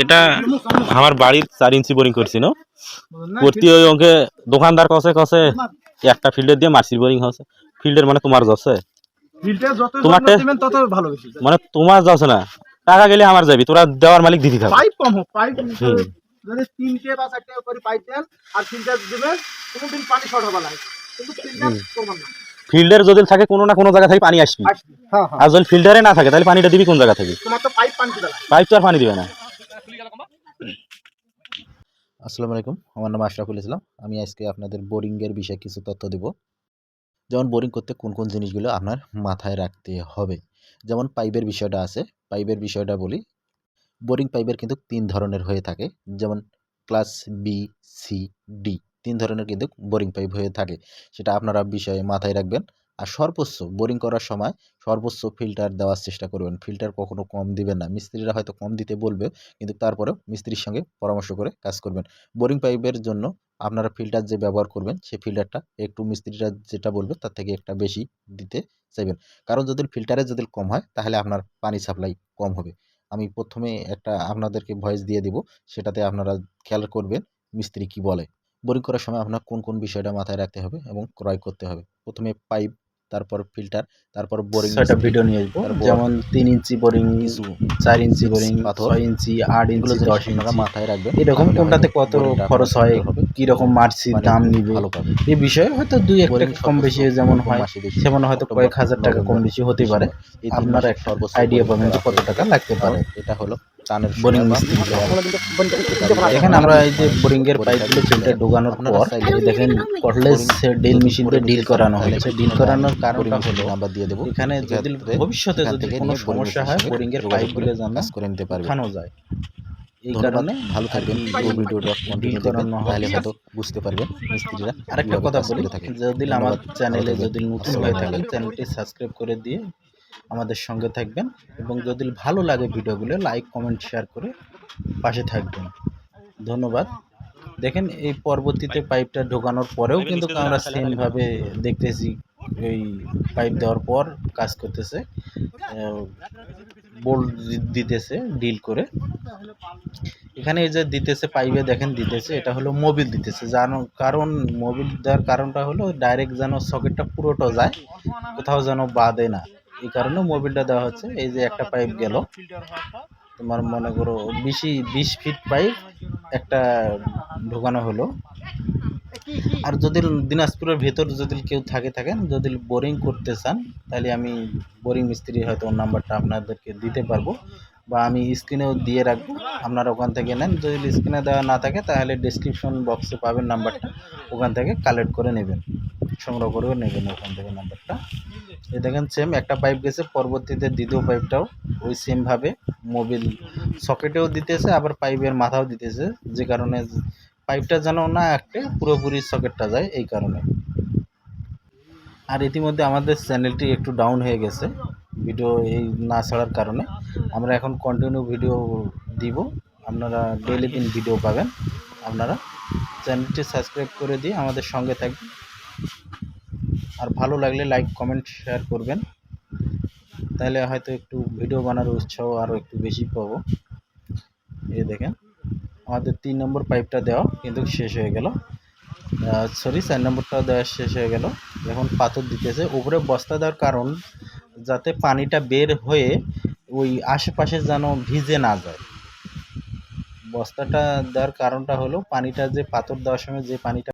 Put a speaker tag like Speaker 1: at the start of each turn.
Speaker 1: এটা-
Speaker 2: আমার বাড়ির চার ইঞ্চি বোরিং করছি না করতে ওই অঙ্কে দোকানদার কসে কসে একটা ফিল্ডের দিয়ে মার্সির বোরিং হচ্ছে। ফিল্ডের মানে তোমার যাচ্ছে মানে তোমার যাচ্ছে না। টাকা গেলে আমার যাবি তোরা দেওয়ার মালিক দিদি থাকবে
Speaker 1: পাইপ কম হোক পাইপ যদি তিনটে বা চারটে করে পাইপ দেন আর ফিল্টার দিবেন কোনোদিন পানি শর্ট হবে না কিন্তু ফিল্টার না
Speaker 2: ফিল্ডের যদি থাকে কোনো না কোনো জায়গা থেকে পানি আসবি।
Speaker 1: হ্যাঁ হ্যাঁ।
Speaker 2: আর যদি ফিল্টারে না থাকে তাহলে পানিটা দিবি কোন জায়গা থেকে?
Speaker 1: পাইপ
Speaker 2: তো আর পানি দিবে না।
Speaker 3: আসসালামু আলাইকুম আমার নাম আশরাফুল ইসলাম। আমি আজকে আপনাদের বোরিংয়ের বিষয়ে কিছু তথ্য দেব। যেমন বোরিং করতে কোন কোন জিনিসগুলো আপনার মাথায় রাখতে হবে। যেমন পাইপের বিষয়টা আছে পাইপের বিষয়টা বলি। বোরিং পাইপের কিন্তু তিন ধরনের হয়ে থাকে। যেমন ক্লাস বি সি ডি। তিন ধরনের কিন্তু বোরিং পাইপ হয়ে থাকে। সেটা আপনারা বিষয়ে মাথায় রাখবেন। আর সর্বোচ্চ বোরিং করার সময় সর্বোচ্চ ফিল্টার দেওয়ার চেষ্টা করবেন। ফিল্টার কখনো কম দিবেন না। মিস্ত্রিরা হয়তো কম দিতে বলবে, কিন্তু তারপরেও মিস্ত্রির সঙ্গে পরামর্শ করে কাজ করবেন। বোরিং পাইপের জন্য আপনারা ফিল্টার যে ব্যবহার করবেন সেই ফিল্টারটা একটু মিস্ত্রিরা যেটা বলবে, তার থেকে একটা বেশি দিতে চাইবেন। কারণ যদি ফিল্টারে যদি কম হয়, তাহলে আপনার পানি সাপ্লাই কম হবে। আমি প্রথমে একটা আপনাদেরকে ভয়েস দিয়ে দিব। সেটাতে আপনারা খেয়াল করবেন মিস্ত্রি কি বলে। বোরিং করার সময় আপনার কোন কোন বিষয়টা মাথায় রাখতে হবে এবং ক্রয় করতে হবে। প্রথমে পাইপ তারপর ফিল্টার তারপর বোরিং
Speaker 4: ছয়টা ভিডিও নিয়ে আসব। যেমন তিন ইঞ্চি বোরিং চার ইঞ্চি বোরিং ছয় ইঞ্চি আট ইঞ্চি দশ ইঞ্চি
Speaker 3: মাথায় রাখবেন।
Speaker 4: এরকম কোনটাতে কত খরচ হয়
Speaker 3: সুন্দর হবে।
Speaker 4: কি রকম মার্সির
Speaker 3: মানে
Speaker 4: দাম নিবে? এই বিষয়ে হয়তো দুই একটা কম বেশি যেমন হয় সেমন হয়তো কয়েক হাজার টাকা কম বেশি হতে পারে। আপনারা একটা আইডিয়া পাবেন কত টাকা লাগতে পারে।
Speaker 3: এটা হলো
Speaker 4: বোরিং এখানে আমরা এই যে বোরিং পাইপগুলো
Speaker 3: পাইপ
Speaker 4: ফিল্টার পর। দেখেন কটলেস ডিল মেশিন দিয়ে ডিল করানো হয়েছে। ডিল করানোর কারণটা হলো
Speaker 3: নাম্বার দিয়ে দেবো।
Speaker 4: এখানে যদি ভবিষ্যতে যদি কোনো সমস্যা হয়
Speaker 3: মেশিনের
Speaker 4: বোরিং এর
Speaker 3: যোগাযোগ
Speaker 4: পাইপগুলো
Speaker 3: করে করে নিতে পারবে
Speaker 4: যায়। এই কারণে
Speaker 3: ভালো থাকবেন। ভিডিওটা কন্টিনিউ তাহলে হয়তো বুঝতে পারবেন মিস্ত্রিরা
Speaker 4: আরেকটা কথা বলি
Speaker 3: করে থাকে।
Speaker 4: যদি আমার চ্যানেলে যদি। নতুন হয়ে। থাকেন চ্যানেলটি সাবস্ক্রাইব করে দিয়ে আমাদের সঙ্গে থাকবেন এবং যদি ভালো লাগে ভিডিওগুলো লাইক কমেন্ট শেয়ার করে পাশে থাকবেন। ধন্যবাদ। দেখেন এই পরবর্তীতে পাইপটা ঢোকানোর পরেও কিন্তু আমরা সেমভাবে দেখতেছি এই পাইপ দেওয়ার পর কাজ করতেছে। বোল্ট দিতেছে ডিল করে। এখানে এই যে দিতেছে পাইপে দেখেন দিতেছে এটা হলো মোবিল দিতেছে। জানো কারণ মোবিল দেওয়ার কারণটা হলো ডাইরেক্ট যেন সকেটটা পুরোটা যায় কোথাও যেন বাদে না। এই কারণে মোবিলটা দেওয়া হচ্ছে। এই যে একটা পাইপ গেল। তোমার মনে করো বিশি, বিশ ফিট পাইপ একটা ঢোকানো হলো। আর যদি দিনাজপুরের ভেতর যদি কেউ থাকে, থাকেন, যদি বোরিং করতে চান, তাহলে আমি বোরিং মিস্ত্রি হয়তো ওর নাম্বারটা আপনাদেরকে দিতে পারব। বা আমি স্ক্রিনেও দিয়ে রাখব। আপনারা ওখান থেকে নেন। যদি স্ক্রিনে দেওয়া না থাকে, তাহলে ডিসক্রিপশন বক্সে পাবেন নাম্বারটা ওখান থেকে কালেক্ট করে নেবেন। সংগ্রহ করেও নেবেন ওখান থেকে নাম্বারটা এই দেখেন সেম একটা পাইপ গেছে, পরবর্তীতে দ্বিতীয় পাইপটাও ওই সেমভাবে মোবিল সকেটেও দিতেছে, আবার পাইপের মাথাও দিতেছে। যে কারণে পাইপটা যেন না একটা পুরোপুরি সকেটটা যায়, এই কারণে। আর ইতিমধ্যে আমাদের চ্যানেলটি একটু ডাউন হয়ে গেছে ভিডিও এই না ছাড়ার কারণে। আমরা এখন কন্টিনিউ ভিডিও দিব। আপনারা ডেইলি দিন ভিডিও পাবেন। আপনারা চ্যানেলটি সাবস্ক্রাইব করে দিয়ে আমাদের সঙ্গে থাকবেন। আর ভালো লাগলে লাইক কমেন্ট শেয়ার করবেন। তাহলে হয়তো একটু ভিডিও বানানোর উৎসাহ আরও একটু বেশি পাবো। এই দেখেন, আমাদের তিন নম্বর পাইপটা দেওয়া কিন্তু শেষ হয়ে গেল। সরি চার নম্বরটা দেওয়া শেষ হয়ে গেল। এখন পাথর দিতেছে। উপরে বস্তা দেওয়ার কারণ যাতে পানিটা বের হয়ে ওই আশেপাশে যেন ভিজে না যায়। বস্তাটা দেওয়ার কারণটা হলো পানিটা যে পাথর দেওয়ার সময় যে পানিটা